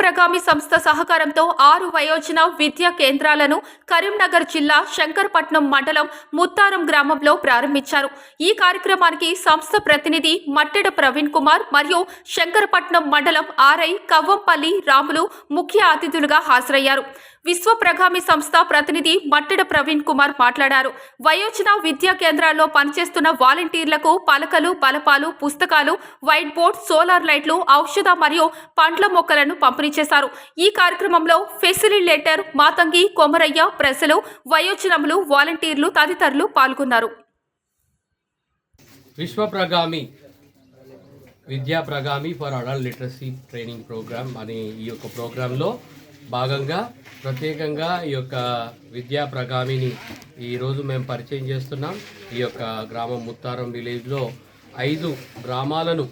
ప్రగామి సంస్థ సహకారంతో ఆరు వయోజన విద్యా కేంద్రాలను కరీంనగర్ జిల్లా శంకరపట్నం మండలం ముత్తారం గ్రామంలో ప్రారంభించారు. ఈ కార్యక్రమానికి సంస్థ ప్రతినిధి మట్టెడ ప్రవీణ్ కుమార్ మరియు శంకరపట్నం మండలం ఆర్ఐ కవ్వంపల్లి రాములు ముఖ్య అతిథులుగా హాజరయ్యారు. విశ్వప్రగామి సంస్థ ప్రతినిధి మట్టెడ ప్రవీణ్ కుమార్ మాట్లాడారు. వయోజన విద్యా కేంద్రాల్లో పనిచేస్తున్న వాలంటీర్లకు పలకలు బలపాలు పుస్తకాలు వైట్ బోర్డ్ సోలార్ లైట్లు ఔషధ మరియు పండ్ల మొక్కలను పంపిణీ చేశారు. ఈ కార్యక్రమంలో ఫెసిలిటేటర్ మాతంగి కొమరయ్య ప్రజలు వయోజనములు వాలంటీర్లు తదితరులు పాల్గొన్నారు. విశ్వప్రగామి విద్యా ప్రగామి for adult literacy training programme అనే ఈ యొక్క ప్రోగ్రాంలో భాగంగా ప్రత్యేకంగా ఈ యొక్క విద్యా ప్రగామిని ఈరోజు మేము పరిచయం చేస్తున్నాం. ఈ యొక్క గ్రామం ముత్తారం విలేజ్లో ఐదు గ్రామాలను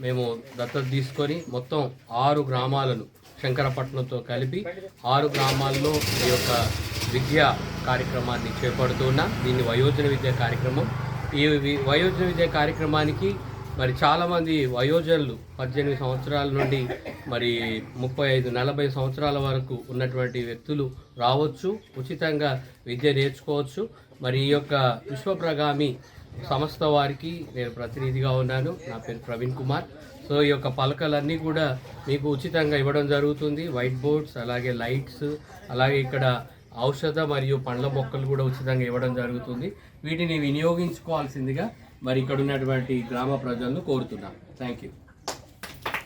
మేము దత్తత తీసుకొని మొత్తం ఆరు గ్రామాలను శంకరపట్నంతో కలిపి ఆరు గ్రామాల్లో ఈ యొక్క విద్యా కార్యక్రమాన్ని చేపడుతున్నా దీన్ని వయోజన విద్యా కార్యక్రమం. ఈ వయోజన విద్యా కార్యక్రమానికి మరి చాలామంది వయోజనులు పద్దెనిమిది సంవత్సరాల నుండి మరి ముప్పై ఐదు నలభై సంవత్సరాల వరకు ఉన్నటువంటి వ్యక్తులు రావచ్చు ఉచితంగా విద్య నేర్చుకోవచ్చు. మరి ఈ యొక్క విశ్వప్రగామి సంస్థ వారికి నేను ప్రతినిధిగా ఉన్నాను. నా పేరు ప్రవీణ్ కుమార్. సో ఈ యొక్క పలకలన్నీ కూడా మీకు ఉచితంగా ఇవ్వడం జరుగుతుంది. వైట్ బోర్డ్స్ అలాగే లైట్స్ అలాగే ఇక్కడ ఔషధ మరియు పండ్ల మొక్కలు కూడా ఉచితంగా ఇవ్వడం జరుగుతుంది. వీటిని వినియోగించుకోవాల్సిందిగా మరి ఇక్కడ ఉన్నటువంటి గ్రామ ప్రజలను కోరుతున్నాను. Thank you.